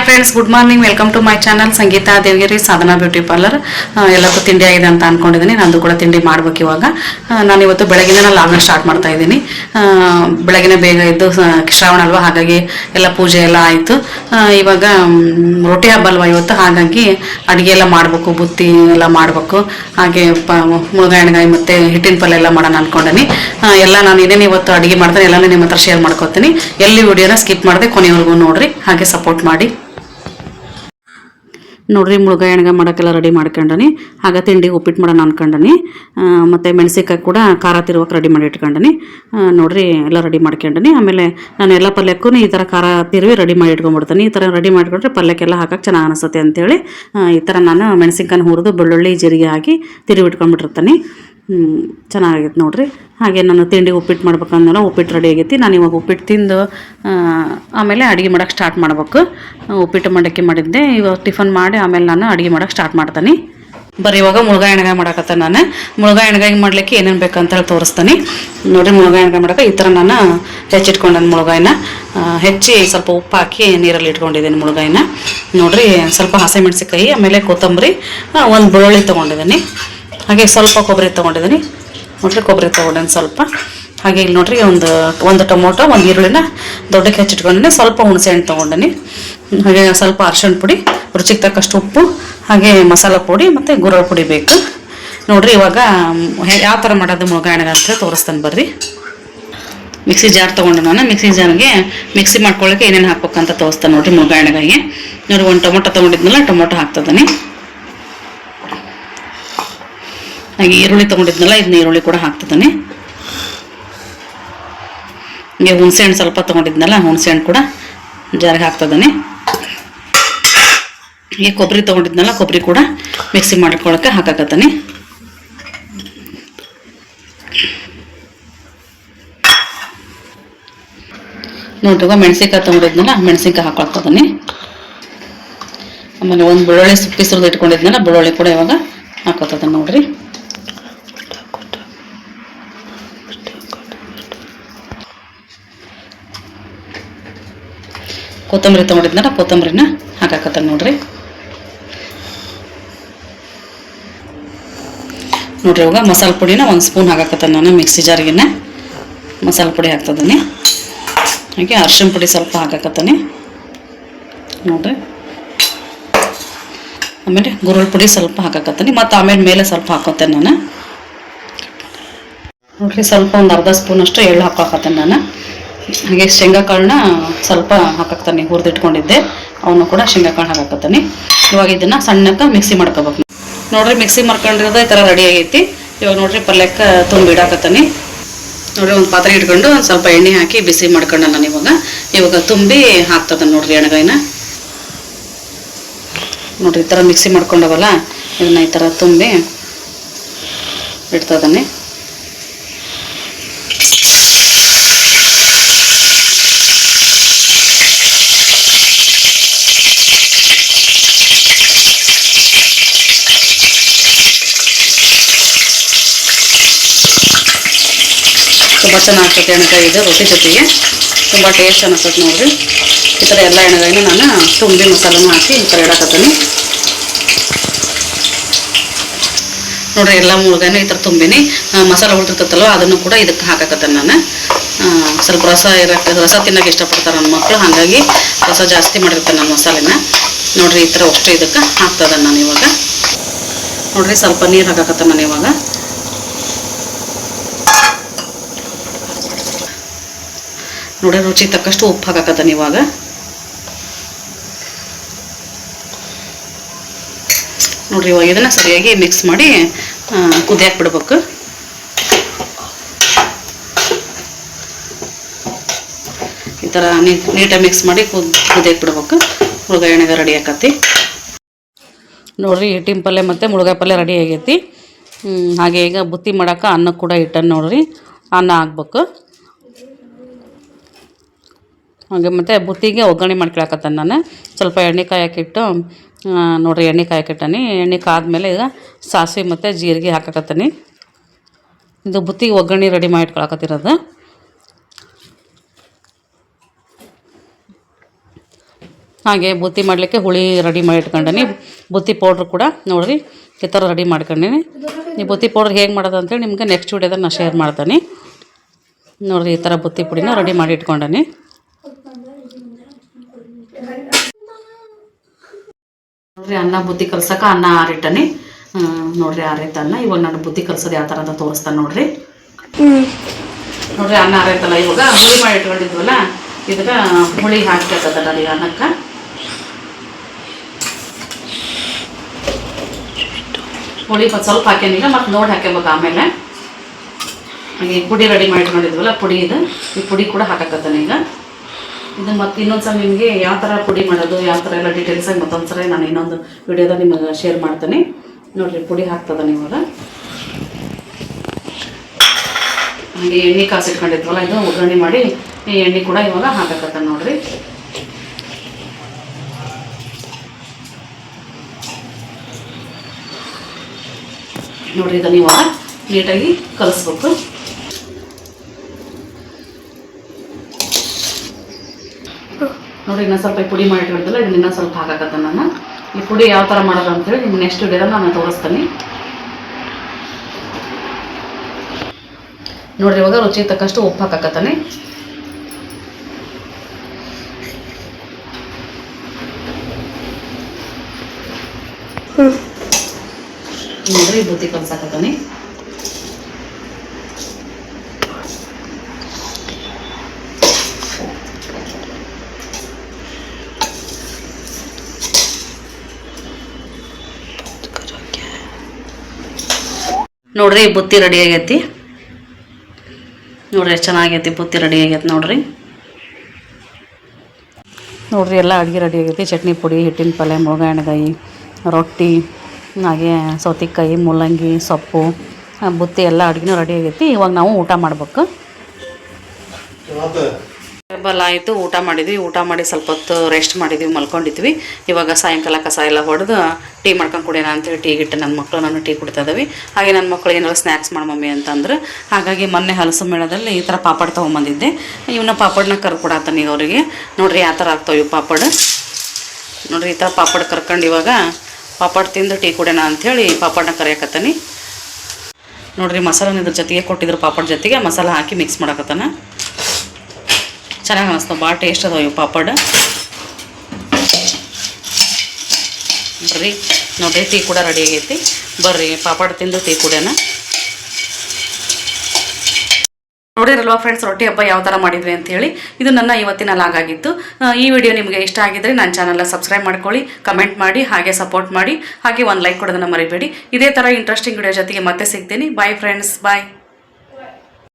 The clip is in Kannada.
Hi friends good morning welcome to my channel Sangeeta Devagiri Sadhana beauty parlour ಎಲ್ಲಕ್ಕೂ ತಿಂಡಿ ಆಗಿದೆ ಅಂತ ಅನ್ಕೊಂಡಿದ್ದೀನಿ ನಂದು ಕೂಡ ತಿಂಡಿ ಮಾಡ್ಬೇಕು ಇವಾಗ. ನಾನು ಇವತ್ತು ಬೆಳಗಿನ ಲಾಗ್ನ ಸ್ಟಾರ್ಟ್ ಮಾಡ್ತಾ ಇದ್ದೀನಿ. ಬೆಳಗಿನ ಬೇಗ ಇದ್ದು ಶ್ರಾವಣ ಅಲ್ವಾ? ಹಾಗಾಗಿ ಎಲ್ಲ ಪೂಜೆ ಎಲ್ಲ ಆಯಿತು. ಇವಾಗ ರೊಟ್ಟಿ ಹಬ್ಬ ಅಲ್ವಾ ಇವತ್ತು? ಹಾಗಾಗಿ ಅಡುಗೆ ಎಲ್ಲ ಮಾಡಬೇಕು, ಬುತ್ತಿ ಎಲ್ಲ ಮಾಡಬೇಕು. ಹಾಗೆ, ಪ ಮುಳುಗಾಯಿ ಎಣ್ಗಾಯಿ ಮತ್ತು ಹಿಟ್ಟಿನ ಪಲ್ಯ ಎಲ್ಲ ಮಾಡೋಣ ಅನ್ಕೊಂಡಿನಿ. ಎಲ್ಲ ನಾನು ಏನೇನು ಇವತ್ತು ಅಡುಗೆ ಮಾಡ್ತಾನೆ ಎಲ್ಲನೂ ನಿಮ್ಮ ಹತ್ರ ಶೇರ್ ಮಾಡ್ಕೊತೀನಿ. ಎಲ್ಲಿ ವಿಡಿಯೋನ ಸ್ಕಿಪ್ ಮಾಡಿದೆ ಕೊನೆವರೆಗೂ ನೋಡಿರಿ. ಹಾಗೆ ಸಪೋರ್ಟ್ ಮಾಡಿ. ನೋಡ್ರಿ ಮುಳುಗಾಯಿ ಎಣ್ಗ ಮಾಡೋಕ್ಕೆಲ್ಲ ರೆಡಿ ಮಾಡ್ಕೊಂಡನಿ. ಆಗ ತಿಂಡಿ ಉಪ್ಪಿಟ್ಟು ಮಾಡೋಣ ಅನ್ಕೊಂಡನಿ. ಮತ್ತು ಮೆಣಸಿಕಾಯಿ ಕೂಡ ಖಾರ ತಿರುವಕ್ಕೆ ರೆಡಿ ಮಾಡಿ ಇಟ್ಕೊಂಡನಿ. ನೋಡ್ರಿ ಎಲ್ಲ ರೆಡಿ ಮಾಡ್ಕೊಂಡನಿ. ಆಮೇಲೆ ನಾನು ಎಲ್ಲ ಪಲ್ಯಕ್ಕೂ ಈ ಥರ ಖಾರ ತಿರುವಿ ರೆಡಿ ಮಾಡಿ ಇಟ್ಕೊಂಡ್ಬಿಡ್ತೀನಿ. ಈ ಥರ ರೆಡಿ ಮಾಡಿಕೊಂಡ್ರೆ ಪಲ್ಯಕ್ಕೆಲ್ಲ ಹಾಕಕ್ಕೆ ಚೆನ್ನಾಗಿ ಅನಿಸುತ್ತೆ ಅಂತೇಳಿ ಈ ಥರ ನಾನು ಮೆಣಸಿನ್ಕಾಯಿ ಹುರಿದು ಬೆಳ್ಳುಳ್ಳಿ, ಜೀರಿಗೆ ಹಾಕಿ ತಿರುವಿ ಇಟ್ಕೊಂಡ್ಬಿಟ್ಟಿರ್ತೀನಿ. ಚೆನ್ನಾಗೈತೆ ನೋಡಿರಿ. ಹಾಗೆ ನಾನು ತಿಂಡಿ ಉಪ್ಪಿಟ್ಟು ಮಾಡ್ಬೇಕಂದ್ರೆ ಉಪ್ಪಿಟ್ಟು ರೆಡಿ ಆಗೈತಿ. ನಾನು ಇವಾಗ ಉಪ್ಪಿಟ್ಟು ತಿಂದು ಆಮೇಲೆ ಅಡುಗೆ ಮಾಡೋಕ್ಕೆ ಸ್ಟಾರ್ಟ್ ಮಾಡ್ಬೇಕು. ಉಪ್ಪಿಟ್ಟು ಮಂಡಕ್ಕಿ ಮಾಡಿದ್ದೆ. ಇವಾಗ ಟಿಫನ್ ಮಾಡಿ ಆಮೇಲೆ ನಾನು ಅಡುಗೆ ಮಾಡೋಕ್ಕೆ ಸ್ಟಾರ್ಟ್ ಮಾಡ್ತೀನಿ. ಬರೀ ಇವಾಗ ಮುಳುಗಾಯಿ ಎಣ್ಗಾಯಿ ಮಾಡಕತ್ತೆ ನಾನು. ಮುಳುಗಾಯಿ ಎಣ್ಗಾಯಿ ಮಾಡ್ಲಿಕ್ಕೆ ಏನೇನು ಬೇಕಂತ ಹೇಳಿ ತೋರಿಸ್ತೀನಿ. ನೋಡಿರಿ ಮುಳುಗಾಯಿ ಎಣ್ಗಾಯಿ ಮಾಡಕ್ಕೆ ಈ ಥರ ನಾನು ಹೆಚ್ಚಿಟ್ಕೊಂಡೇನೆ ಮುಳುಗಾಯಿನ. ಹೆಚ್ಚಿ ಸ್ವಲ್ಪ ಉಪ್ಪು ಹಾಕಿ ನೀರಲ್ಲಿ ಇಟ್ಕೊಂಡಿದ್ದೀನಿ ಮುಳುಗಾಯಿನ. ನೋಡಿರಿ ಸ್ವಲ್ಪ ಹಸಿಮೆಣ್ಸಿಕಾಯಿ ಆಮೇಲೆ ಕೊತ್ತಂಬರಿ ಒಂದು ಬೆಳ್ಳುಳ್ಳಿ ತೊಗೊಂಡಿದ್ದೀನಿ. ಹಾಗೆ ಸ್ವಲ್ಪ ಕೊಬ್ಬರಿ ತೊಗೊಂಡಿದ್ದೀನಿ. ನೋಡ್ರಿ ಕೊಬ್ಬರಿ ತೊಗೊಂಡೇನು ಸ್ವಲ್ಪ. ಹಾಗೆ ಇಲ್ಲಿ ನೋಡ್ರಿ ಒಂದು ಒಂದು ಟೊಮೊಟೊ, ಒಂದು ಈರುಳ್ಳಿನ ದೊಡ್ಡಕ್ಕೆ ಹೆಚ್ಚಿಟ್ಕೊಂಡಿನಿ. ಸ್ವಲ್ಪ ಹುಣಸೆ ಹಣ್ಣು ತೊಗೊಂಡಿನಿ. ಹಾಗೆ ಸ್ವಲ್ಪ ಅರ್ಶಿಣ ಪುಡಿ, ರುಚಿಗೆ ತಕ್ಕಷ್ಟು ಉಪ್ಪು, ಹಾಗೆ ಮಸಾಲ ಪುಡಿ ಮತ್ತು ಗುರಳ ಪುಡಿ ಬೇಕು. ನೋಡ್ರಿ ಇವಾಗ ಯಾವ ಥರ ಮಾಡೋದು ಮುಳುಗಾಯಣಗ ಅಂತ ತೋರಿಸ್ತಾನೆ ಬರ್ರಿ. ಮಿಕ್ಸಿ ಜಾರ್ ತೊಗೊಂಡು ನಾನು. ಮಿಕ್ಸಿ ಜಾರ್ಗೆ ಮಿಕ್ಸಿ ಮಾಡ್ಕೊಳ್ಳೋಕೆ ಏನೇನು ಹಾಕ್ಬೇಕಂತ ತೋರಿಸ್ತಾನೆ ನೋಡ್ರಿ ಮುಳುಗಾಯಣಗಾಯಿಗೆ ನೋಡಿ ಒಂದು ಟೊಮೊಟೊ ತೊಗೊಂಡಿದ್ನಲ್ಲ, ಟೊಮೊಟೊ ಹಾಕ್ತದನಿ ಹಾಗೆ ಈರುಳ್ಳಿ ತೊಗೊಂಡಿದ್ನಲ್ಲ, ಇದನ್ನ ಈರುಳ್ಳಿ ಕೂಡ ಹಾಕ್ತಿದ್ದೀನಿ. ಹೀಗೆ ಹುಣಸೆ ಹಣ್ಣು ಸ್ವಲ್ಪ ತೊಗೊಂಡಿದ್ನಲ್ಲ ಹುಣಸೆ ಹಣ್ಣು ಕೂಡ ಜಾರಿಗೆ ಹಾಕ್ತಿದ್ದೀನಿ. ಈ ಕೊಬ್ಬರಿ ತೊಗೊಂಡಿದ್ನಲ್ಲ, ಕೊಬ್ಬರಿ ಕೂಡ ಮಿಕ್ಸಿ ಮಾಡ್ಕೊಳಕ್ಕೆ ಹಾಕಾಕತ್ತೀನಿ. ನೋಡ್ರಿ ಮೆಣಸಿನ್ಕಾಯಿ ತೊಗೊಂಡಿದ್ನಲ್ಲ, ಮೆಣಸಿನ್ಕಾಯಿ ಹಾಕೊಳ್ತಿದ್ದೀನಿ. ಆಮೇಲೆ ಒಂದು ಬೆಳ್ಳುಳ್ಳಿ ಸುಕ್ಕಿ ಸುರಿದು ಇಟ್ಕೊಂಡಿದ್ನಲ್ಲ, ಬೆಳ್ಳುಳ್ಳಿ ಕೂಡ ಇವಾಗ ಹಾಕೋತದ ನೋಡ್ರಿ. ಕೊತ್ತಂಬರಿ ತೊಗೊಂಡಿದ್ನಲ್ಲ, ಕೊತ್ತಂಬರಿನ ಹಾಕಾಕತ್ತ ನೋಡ್ರಿ. ನೋಡ್ರಿ ಇವಾಗ ಮಸಾಲೆ ಪುಡಿನ ಒಂದು ಸ್ಪೂನ್ ಹಾಕಾಕತ್ತ ನಾನು ಮಿಕ್ಸಿ ಜಾರ್ಗಿನ. ಮಸಾಲೆ ಪುಡಿ ಹಾಕ್ತದನಿ. ಹಾಗೆ ಅರ್ಶಿಣ ಪುಡಿ ಸ್ವಲ್ಪ ಹಾಕಾಕತ್ತಾನೆ. ನೋಡ್ರಿ. ಆಮೇಲೆ ಗುರುಳ್ ಪುಡಿ ಸ್ವಲ್ಪ ಹಾಕಾಕತ್ತಾನೆ, ಮತ್ತು ಆಮೇಲೆ ಮೇಲೆ ಸ್ವಲ್ಪ ಹಾಕೋತೇನೆ ನಾನು. ನೋಡ್ರಿ, ಸ್ವಲ್ಪ ಒಂದು ಅರ್ಧ ಸ್ಪೂನ್ ಅಷ್ಟು ಎಳ್ಳು ಹಾಕಾಕತ್ತೇನೆ ನಾನು. ಹಾಗೆ ಶೇಂಗಾ ಕಾಳನ್ನ ಸ್ವಲ್ಪ ಹಾಕಾಕ್ತಾನೆ, ಹುರಿದಿಟ್ಕೊಂಡಿದ್ದೆ. ಅವನು ಕೂಡ ಶೇಂಗಾ ಕಾಳು ಹಾಕಾಕತ್ತಾನೆ ಇವಾಗ ಇದನ್ನ ಸಣ್ಣಕ್ಕೆ ಮಿಕ್ಸಿ ಮಾಡ್ಕೋಬೇಕು. ನೋಡ್ರಿ ಮಿಕ್ಸಿ ಮಾಡ್ಕೊಂಡಿರೋದು ಈ ಥರ ರೆಡಿ ಆಗೈತಿ. ಇವಾಗ ನೋಡ್ರಿ, ಪಲ್ಯಕ್ಕೆ ತುಂಬಿ ಇಡಾಕತ್ತಾನೆ. ನೋಡ್ರಿ, ಒಂದು ಪಾತ್ರೆ ಇಟ್ಕೊಂಡು ಒಂದು ಸ್ವಲ್ಪ ಎಣ್ಣೆ ಹಾಕಿ ಬಿಸಿ ಮಾಡ್ಕೊಂಡ ನಾನು ಇವಾಗ. ಇವಾಗ ತುಂಬಿ ಹಾಕ್ತದ ನೋಡ್ರಿ ಎಣ್ಗಾಯಿನ. ನೋಡ್ರಿ, ಈ ಥರ ಮಿಕ್ಸಿ ಮಾಡ್ಕೊಂಡವಲ್ಲ, ಇದನ್ನ ಈ ಥರ ತುಂಬಿ ಇಡ್ತದಾನೆ ತುಂಬ ಚೆನ್ನಾಗ್ತದೆ ಎಣ್ಣೆಕಾಯಿ ಇದು ರೊಟ್ಟಿ ಜೊತೆಗೆ. ತುಂಬ ಟೇಸ್ಟ್ ಅನಿಸ್ತದೆ ನೋಡಿರಿ. ಈ ಥರ ಎಲ್ಲ ಎಣ್ಣೆಗಾಯಿನ ನಾನು ತುಂಬಿ ಮಸಾಲನೂ ಹಾಕಿ ಈ ಥರ ಇಡಾಕತ್ತೀನಿ. ನೋಡ್ರಿ, ಎಲ್ಲ ಮುಳುಗಾಯಿನ ಈ ಥರ ತುಂಬಿನಿ. ಮಸಾಲೆ ಉಳ್ತಿರ್ತೈತಲ್ವ ಅದನ್ನು ಕೂಡ ಇದಕ್ಕೆ ಹಾಕಾಕತ್ತೇನೆ ನಾನು. ಸ್ವಲ್ಪ ರಸ ಇರಕ್ಕೆ, ರಸ ತಿನ್ನೋಕೆ ಇಷ್ಟಪಡ್ತಾರೆ ನನ್ನ ಮಕ್ಕಳು ಹಾಗಾಗಿ ರಸ ಜಾಸ್ತಿ ಮಾಡಿರ್ತೇನೆ ನಾನು ಮಸಾಲೆನ. ನೋಡ್ರಿ, ಈ ಥರ ಅಷ್ಟು ಇದಕ್ಕೆ ಹಾಕ್ತದ ನಾನು ಇವಾಗ. ನೋಡ್ರಿ, ಸ್ವಲ್ಪ ನೀರು ಹಾಕಕತ್ತೆ ನಾನು ಇವಾಗ. ನೋಡ್ರಿ ರುಚಿ ತಕ್ಕಷ್ಟು ಉಪ್ಪು ಹಾಕಾಕತ್ತಾನೆ ಇವಾಗ ನೋಡ್ರಿ, ಇವಾಗ ಇದನ್ನ ಸರಿಯಾಗಿ ಮಿಕ್ಸ್ ಮಾಡಿ ಕುದಿಯಾಕ್ ಬಿಡ್ಬೇಕು ಈ ಥರ ನೀಟಾಗಿ ಮಿಕ್ಸ್ ಮಾಡಿ ಕುದ್ ಕುದಿಯಾಕ್ ಬಿಡ್ಬೇಕು ಮುಳುಗಾಯಿ ಎಣ್ಣೆಗೆ ರೆಡಿ ಆಕತಿ. ನೋಡ್ರಿ ಹಿಟ್ಟಿನ ಪಲ್ಯ ಮತ್ತು ಮುಳುಗಾಯಿ ಪಲ್ಯ ರೆಡಿ ಆಗೈತಿ. ಹಾಗೆ ಈಗ ಬುತ್ತಿ ಮಾಡಕ್ಕೆ ಅನ್ನ ಕೂಡ ಇಟ್ಟನ್ನು ನೋಡ್ರಿ. ಅನ್ನ ಹಾಕ್ಬೇಕು. ಹಾಗೆ ಮತ್ತು ಬುತ್ತಿಗೆ ಒಗ್ಗರಣೆ ಮಾಡ್ಕೊಳಕತ್ತಾನೆ ನಾನು. ಸ್ವಲ್ಪ ಎಣ್ಣೆ ಕಾಯಕ್ಕಿಟ್ಟು ನೋಡಿರಿ ಎಣ್ಣೆ ಕಾಯಕ್ಕಿಟ್ಟನಿ ಎಣ್ಣೆ ಕಾದ್ಮೇಲೆ ಈಗ ಸಾಸಿವೆ ಮತ್ತು ಜೀರಿಗೆ ಹಾಕಕತ್ತೀನಿ. ಇದು ಬುತ್ತಿಗೆ ಒಗ್ಗರಣೆ ರೆಡಿ ಮಾಡಿ ಇಟ್ಕೊಳಕತ್ತಿರೋದು. ಹಾಗೆ ಬುತ್ತಿ ಮಾಡಲಿಕ್ಕೆ ಹುಳಿ ರೆಡಿ ಮಾಡಿ ಇಟ್ಕೊಂಡೀನಿ. ಬುತ್ತಿ ಪೌಡ್ರ್ ಕೂಡ ನೋಡಿರಿ ಈ ಥರ ರೆಡಿ ಮಾಡ್ಕೊಂಡೀನಿ. ಈ ಬುತ್ತಿ ಪೌಡ್ರ್ ಹೇಗೆ ಮಾಡೋದು ಅಂತೇಳಿ ನಿಮಗೆ ನೆಕ್ಸ್ಟ್ ವೀಡಿಯೋದಾಗ ನಾನು ಶೇರ್ ಮಾಡ್ತೀನಿ. ನೋಡಿರಿ ಈ ಥರ ಬುತ್ತಿ ಪುಡಿನ ರೆಡಿ ಮಾಡಿ ಇಟ್ಕೊಂಡೀನಿ. ನೋಡ್ರಿ ಅನ್ನ ಬುದ್ಧಿ ಕಲ್ಸಕ್ಕೆ ಅನ್ನ ಆರಿಟ್ಟನಿ. ನೋಡ್ರಿ ಆರೈತ ಅನ್ನ ಇವಾಗ ನಾನು ಬುದ್ಧಿ ಕಲ್ಸೋದು ಯಾವ ತರ ಅಂತ ತೋರಿಸ್ತಾನೆ ನೋಡ್ರಿ. ನೋಡ್ರಿ ಅನ್ನ ಆರೈತಲ್ಲ ಇವಾಗ. ಹುಳಿ ಮಾಡಿ ಇಟ್ಕೊಂಡಿದ್ವಲ್ಲ ಇದಕ್ಕೆ ಹುಳಿ ಹಾಕ್ಬೇಕದ ರೀ ಅನ್ನಕ್ಕೆ. ಹುಳಿ ಸ್ವಲ್ಪ ಹಾಕ್ಯಾನೀಗ ಮತ್ತೆ ನೋಡಿ ಹಾಕ್ಯಬೇಕು ಆಮೇಲೆ. ಹಾಗೆ ಪುಡಿ ರೆಡಿ ಮಾಡಿ ಇಟ್ಕೊಂಡಿದ್ವಲ್ಲ, ಪುಡಿ ಇದು. ಈ ಪುಡಿ ಕೂಡ ಹಾಕಕತ್ತಾನೆ ಈಗ. ಇದು ಮತ್ತೆ ಇನ್ನೊಂದ್ಸಲ ನಿಮಗೆ ಯಾವ ಥರ ಪುಡಿ ಮಾಡೋದು, ಯಾವ ಥರ ಎಲ್ಲ ಡೀಟೇಲ್ಸಾಗಿ ಮತ್ತೊಂದು ಸಲ ನಾನು ಇನ್ನೊಂದು ವಿಡಿಯೋದಾಗ ನಿಮಗೆ ಶೇರ್ ಮಾಡ್ತೇನೆ. ನೋಡಿರಿ, ಪುಡಿ ಹಾಕ್ತದ ಇವಾಗ ಹಾಗೆ ಎಣ್ಣೆ ಕಾಸಿಟ್ಕೊಂಡಿದ್ವಲ್ಲ ಇದು ಒಗ್ಗರಣೆ ಮಾಡಿ ಈ ಎಣ್ಣೆ ಕೂಡ ಇವಾಗ ಹಾಕಕತ್ತ ನೋಡ್ರಿ. ನೋಡ್ರಿ, ಇದನ್ನ ಇವಾಗ ನೀಟಾಗಿ ಕಲಿಸ್ಬೇಕು. ನೋಡಿ ಇನ್ನೂ ಸ್ವಲ್ಪ ಪುಡಿ ಮಾಡಿ ಇಟ್ಕೊಂಡಿದ್ದಲ್ಲ ಇದನ್ನ ಇನ್ನೂ ಸ್ವಲ್ಪ ಹಾಕಕತ್ತ ನಾನು ಈ ಪುಡಿ ಯಾವ ಥರ ಮಾಡೋದು ಅಂತೇಳಿ ನಿಮ್ಗೆ ನೆಕ್ಸ್ಟ್ ವಿಡಿಯೋದಾಗ ನಾನು ತೋರಿಸ್ತೀನಿ. ನೋಡ್ರಿ ಇವಾಗ ರುಚಿಗೆ ತಕ್ಕಷ್ಟು ಉಪ್ಪು ಹಾಕಕತ್ತಾನೆ. ನೋಡ್ರಿ ಬುತ್ತಿ ಕಲ್ಸಾಕತ್ತಾನೆ. ನೋಡ್ರಿ, ಬುತ್ತಿ ರೆಡಿ ಆಗೈತಿ. ನೋಡ್ರಿ ಚೆನ್ನಾಗೈತಿ ಬುತ್ತಿ ರೆಡಿ ಆಗೈತಿ ನೋಡ್ರಿ. ನೋಡ್ರಿ, ಎಲ್ಲ ಅಡುಗೆ ರೆಡಿ ಆಗೈತಿ. ಚಟ್ನಿ ಪುಡಿ, ಹಿಟ್ಟಿನ ಪಲ್ಯ ಮುಳಗಾಯಿನಕಾಯಿ ರೊಟ್ಟಿ, ಹಾಗೆ ಸೌತೆಕಾಯಿ, ಮೂಲಂಗಿ, ಸೊಪ್ಪು ಬುತ್ತಿ ಎಲ್ಲ ಅಡುಗೆನೂ ರೆಡಿ ಆಗೈತಿ. ಇವಾಗ ನಾವು ಊಟ ಮಾಡ್ಬೇಕು. ಬಲ್ಲ ಆಯಿತು, ಊಟ ಮಾಡಿದ್ವಿ. ಊಟ ಮಾಡಿ ಸ್ವಲ್ಪ ಹೊತ್ತು ರೆಸ್ಟ್ ಮಾಡಿದ್ವಿ, ಮಲ್ಕೊಂಡಿದ್ವಿ. ಇವಾಗ ಸಾಯಂಕಾಲ ಕಸ ಎಲ್ಲ ಹೊಡೆದು ಟೀ ಮಾಡ್ಕೊಂಡು ಕುಡಿಯೋಣ ಅಂತೇಳಿ ಟೀ ಗಿಟ್ಟು ನನ್ನ ಮಕ್ಕಳು ನಾನು ಟೀ ಕುಡಿತಾ ಹಾಗೆ ನನ್ನ ಮಕ್ಕಳು ಏನಾದ್ರು ಸ್ನ್ಯಾಕ್ಸ್ ಮಾಡಿ ಮಮ್ಮಿ ಅಂತಂದ್ರೆ. ಹಾಗಾಗಿ ಮೊನ್ನೆ ಹಲಸು ಮೇಳದಲ್ಲಿ ಈ ಥರ ಪಾಪಡ್ ತೊಗೊಂಬಂದಿದ್ದೆ. ಇವನ್ನ ಪಾಪಡ್ನ ಕರ್ಕೊಡತ್ತಾನ ಅವರಿಗೆ. ನೋಡ್ರಿ ಯಾವ ಥರ ಆಗ್ತಾವೆ ಇವು ಪಾಪಡ್. ನೋಡ್ರಿ ಈ ಥರ ಪಾಪಡ್ ಕರ್ಕೊಂಡು ಇವಾಗ ಪಾಪಡ್ ತಿಂದು ಟೀ ಕುಡಿಯೋಣ ಅಂಥೇಳಿ ಪಾಪಡ್ನ ಕರೆಯಕತ್ತೀನಿ. ನೋಡ್ರಿ ಮಸಾಲನ ಇದ್ರ ಜೊತೆಗೆ ಕೊಟ್ಟಿದ್ರು ಪಾಪಡ್ ಜೊತೆಗೆ, ಮಸಾಲ ಹಾಕಿ ಮಿಕ್ಸ್ ಮಾಡಕತ್ತಾನ. ಚೆನ್ನಾಗಿ ಅನಿಸ್ತಾವ ಭಾಳ ಟೇಸ್ಟ್ ಅದಾವ ಇವು ಪಾಪಡ್. ಬರ್ರಿ. ನೋಡ್ರಿ ಟೀ ಕೂಡ ರೆಡಿ ಆಗೈತಿ. ಬರ್ರಿ, ಪಾಪಡ್ ತಿಂದು ಟೀ ಕುಡಿಯೋಣ ನೋಡಿರಲ್ವ ಫ್ರೆಂಡ್ಸ್ ರೊಟ್ಟಿ ಹಬ್ಬ ಯಾವ ಥರ ಮಾಡಿದ್ವಿ ಅಂತ ಹೇಳಿ ಇದು ನನ್ನ ಇವತ್ತಿನ ಲಾಗ್ ಆಗಿತ್ತು. ಈ ವಿಡಿಯೋ ನಿಮಗೆ ಇಷ್ಟ ಆಗಿದ್ರೆ ನನ್ನ ಚಾನಲ್ನ ಸಬ್ಸ್ಕ್ರೈಬ್ ಮಾಡ್ಕೊಳ್ಳಿ ಕಮೆಂಟ್ ಮಾಡಿ, ಹಾಗೆ ಸಪೋರ್ಟ್ ಮಾಡಿ, ಹಾಗೆ ಒಂದು ಲೈಕ್ ಕೊಡೋದನ್ನು ಮರಿಬೇಡಿ. ಇದೇ ಥರ ಇಂಟ್ರೆಸ್ಟಿಂಗ್ ವಿಡಿಯೋ ಜೊತೆಗೆ ಮತ್ತೆ ಸಿಗ್ತೀನಿ. Bye friends bye